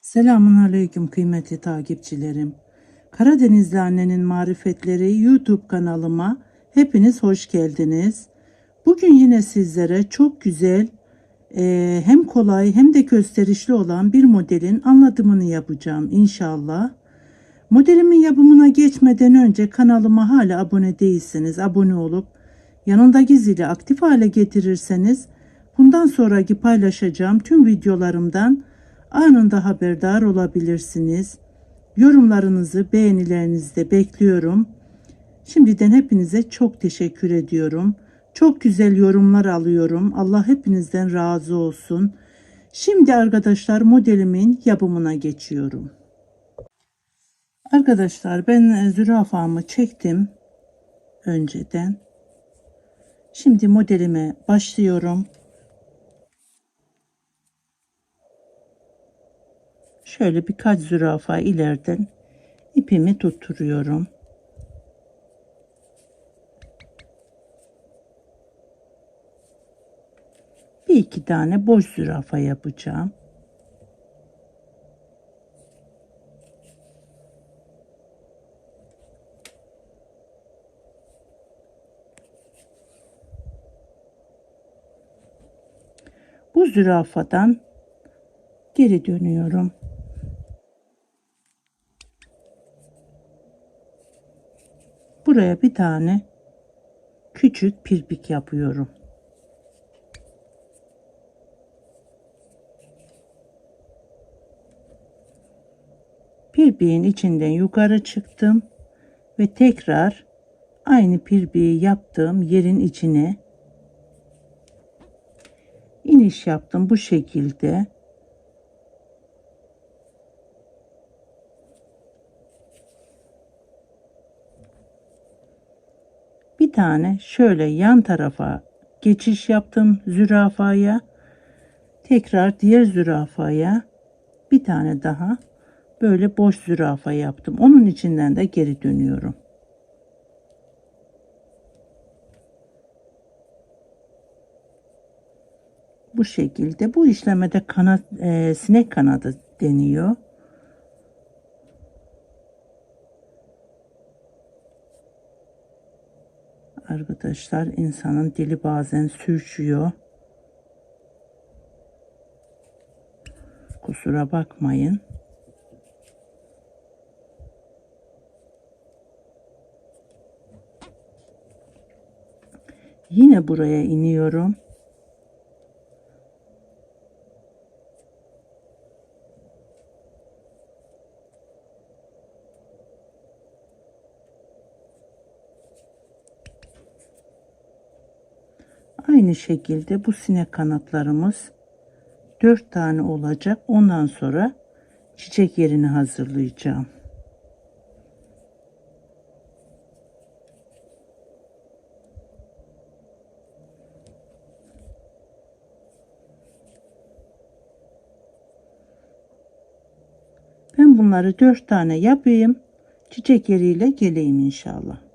Selamun Aleyküm kıymetli takipçilerim. Karadenizli Annenin Marifetleri YouTube kanalıma hepiniz hoş geldiniz. Bugün yine sizlere çok güzel eee, hem kolay hem de gösterişli olan bir modelin anlatımını yapacağım inşallah. Modelimin yapımına geçmeden önce kanalıma hala abone değilseniz abone olup yanındaki zili aktif hale getirirseniz bundan sonraki paylaşacağım tüm videolarımdan anında haberdar olabilirsiniz. Yorumlarınızı, beğenilerinizi de bekliyorum. Şimdiden hepinize çok teşekkür ediyorum. Çok güzel yorumlar alıyorum. Allah hepinizden razı olsun. Şimdi arkadaşlar modelimin yapımına geçiyorum. Arkadaşlar ben zürafamı çektim önceden. Şimdi modelime başlıyorum. Şöyle birkaç zürafa ileriden ipimi tutturuyorum. Bir iki tane boş zürafa yapacağım. Bu zürafadan geri dönüyorum. Buraya bir tane küçük pirpik yapıyorum. Pirpiğin içinden yukarı çıktım ve tekrar aynı pirpiği yaptığım yerin içine iniş yaptım bu şekilde. Bir tane şöyle yan tarafa geçiş yaptım zürafaya. Tekrar diğer zürafaya bir tane daha böyle boş zürafa yaptım. Onun içinden de geri dönüyorum. Bu şekilde bu işlemede kanat e, sinek kanadı deniyor. Arkadaşlar insanın dili bazen sürçüyor. Kusura bakmayın. Yine buraya iniyorum. Aynı şekilde bu sinek kanatlarımız 4 tane olacak. Ondan sonra çiçek yerini hazırlayacağım. Ben bunları 4 tane yapayım. Çiçek yeriyle geleyim inşallah.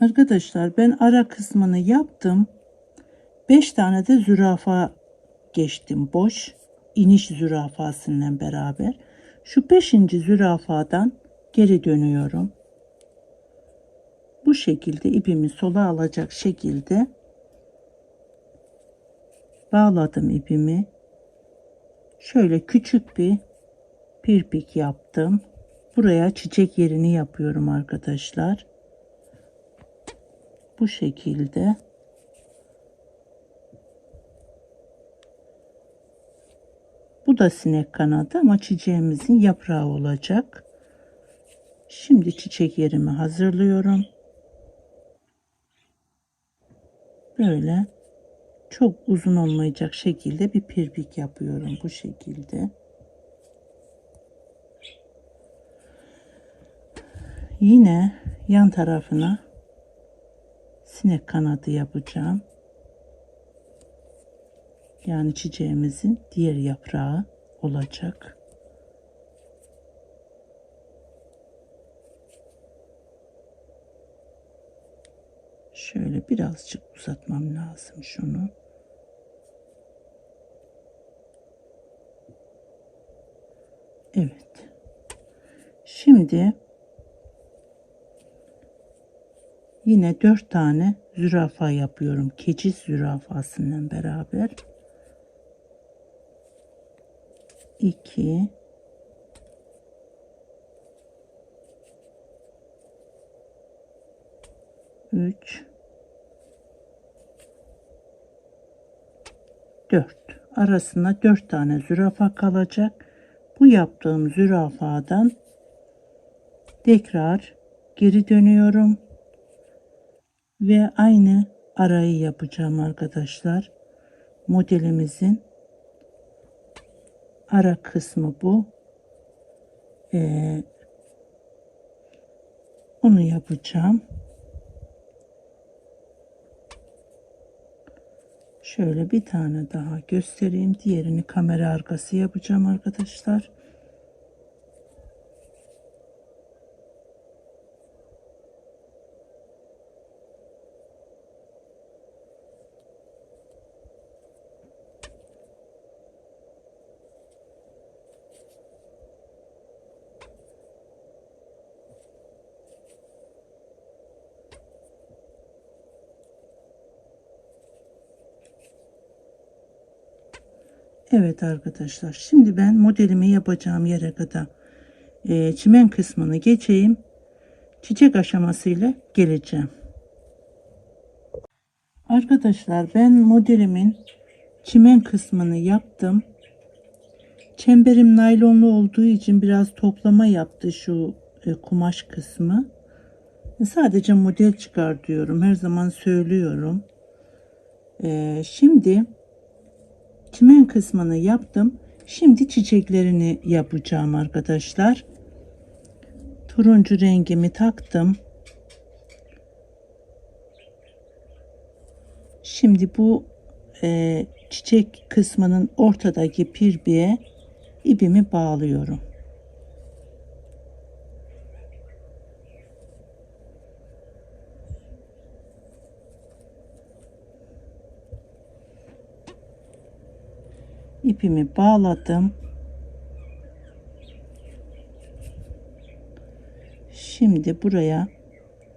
Arkadaşlar ben ara kısmını yaptım. 5 tane de zürafa geçtim boş. iniş zürafasıyla beraber. Şu 5. zürafadan geri dönüyorum. Bu şekilde ipimi sola alacak şekilde bağladım ipimi. Şöyle küçük bir pirpik yaptım. Buraya çiçek yerini yapıyorum arkadaşlar bu şekilde. Bu da sinek kanadı ama çiçeğimizin yaprağı olacak. Şimdi çiçek yerimi hazırlıyorum. Böyle çok uzun olmayacak şekilde bir pirpik yapıyorum bu şekilde. Yine yan tarafına sinek kanadı yapacağım. Yani çiçeğimizin diğer yaprağı olacak. Şöyle birazcık uzatmam lazım şunu. Evet. Şimdi yine dört tane zürafa yapıyorum. Keçi zürafasıyla beraber. 2 3 4 arasında 4 tane zürafa kalacak. Bu yaptığım zürafadan tekrar geri dönüyorum ve aynı arayı yapacağım arkadaşlar. Modelimizin ara kısmı bu. Ee, onu yapacağım. Şöyle bir tane daha göstereyim. Diğerini kamera arkası yapacağım arkadaşlar. Evet arkadaşlar şimdi ben modelimi yapacağım yere kadar e, çimen kısmını geçeyim. Çiçek aşamasıyla geleceğim. Arkadaşlar ben modelimin çimen kısmını yaptım. Çemberim naylonlu olduğu için biraz toplama yaptı şu e, kumaş kısmı. E, sadece model çıkar diyorum. Her zaman söylüyorum. E, şimdi çimen kısmını yaptım. Şimdi çiçeklerini yapacağım arkadaşlar. Turuncu rengimi taktım. Şimdi bu e, çiçek kısmının ortadaki pirbiye ipimi bağlıyorum. İpimi bağladım. Şimdi buraya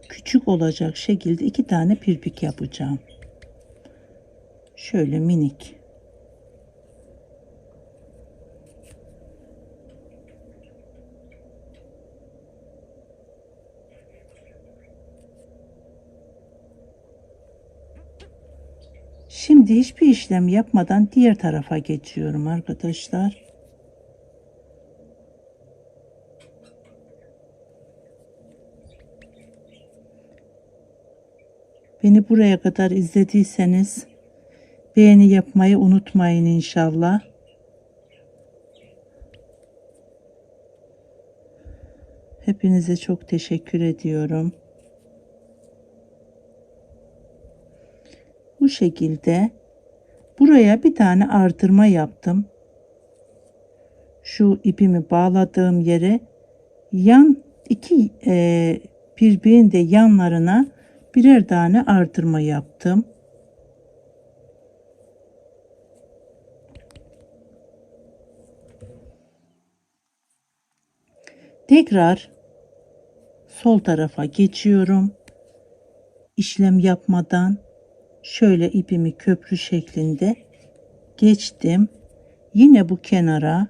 küçük olacak şekilde iki tane pirpik yapacağım. Şöyle minik. Şimdi hiçbir işlem yapmadan diğer tarafa geçiyorum arkadaşlar. Beni buraya kadar izlediyseniz beğeni yapmayı unutmayın inşallah. Hepinize çok teşekkür ediyorum. Bu şekilde buraya bir tane artırma yaptım. Şu ipimi bağladığım yere yan iki e, birbirinin de yanlarına birer tane artırma yaptım. Tekrar sol tarafa geçiyorum. İşlem yapmadan şöyle ipimi köprü şeklinde geçtim. Yine bu kenara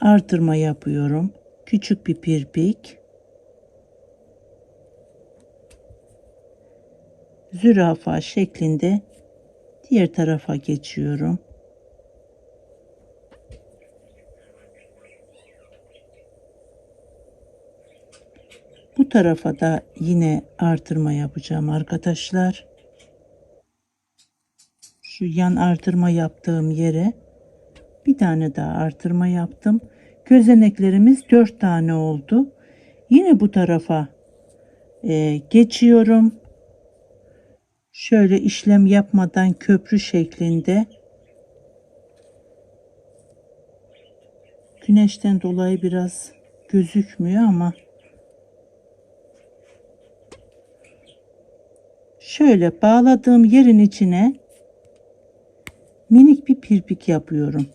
artırma yapıyorum. Küçük bir pirpik. Zürafa şeklinde diğer tarafa geçiyorum. Bu tarafa da yine artırma yapacağım arkadaşlar. Şu yan artırma yaptığım yere bir tane daha artırma yaptım. Gözeneklerimiz dört tane oldu. Yine bu tarafa e, geçiyorum. Şöyle işlem yapmadan köprü şeklinde güneşten dolayı biraz gözükmüyor ama şöyle bağladığım yerin içine minik bir pirpik yapıyorum.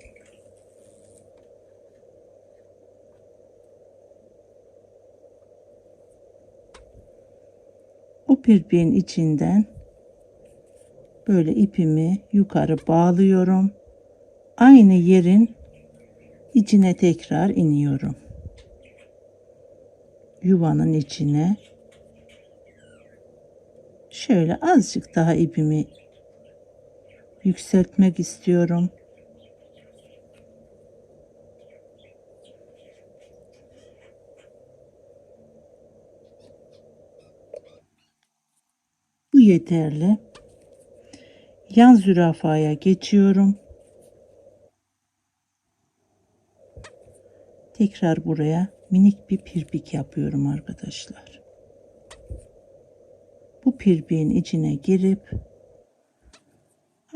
O pirpiğin içinden böyle ipimi yukarı bağlıyorum. Aynı yerin içine tekrar iniyorum. Yuvanın içine şöyle azıcık daha ipimi yükseltmek istiyorum. Bu yeterli. Yan zürafaya geçiyorum. Tekrar buraya minik bir pirpik yapıyorum arkadaşlar. Bu pirpiğin içine girip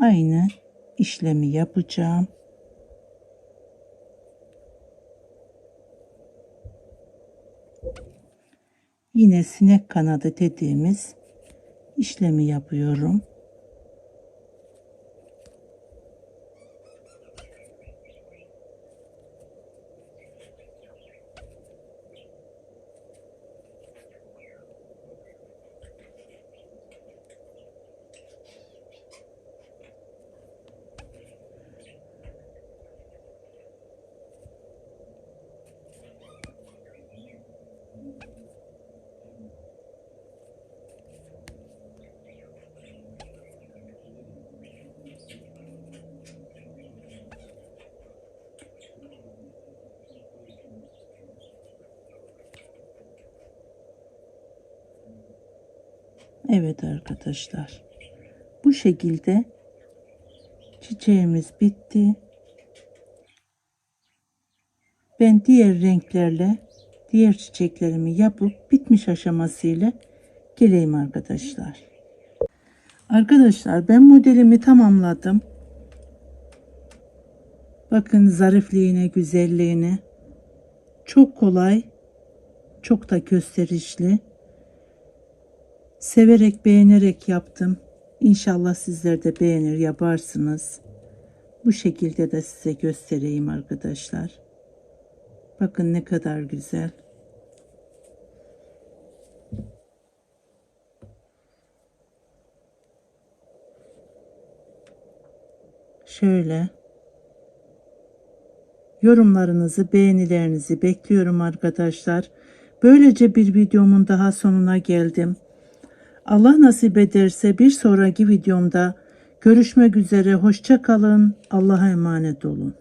aynı işlemi yapacağım. Yine sinek kanadı dediğimiz işlemi yapıyorum. Evet arkadaşlar. Bu şekilde çiçeğimiz bitti. Ben diğer renklerle diğer çiçeklerimi yapıp bitmiş aşamasıyla geleyim arkadaşlar. Arkadaşlar ben modelimi tamamladım. Bakın zarifliğine, güzelliğine. Çok kolay, çok da gösterişli. Severek, beğenerek yaptım. İnşallah sizler de beğenir, yaparsınız. Bu şekilde de size göstereyim arkadaşlar. Bakın ne kadar güzel. Şöyle. Yorumlarınızı, beğenilerinizi bekliyorum arkadaşlar. Böylece bir videomun daha sonuna geldim. Allah nasip ederse bir sonraki videomda görüşmek üzere. Hoşça kalın. Allah'a emanet olun.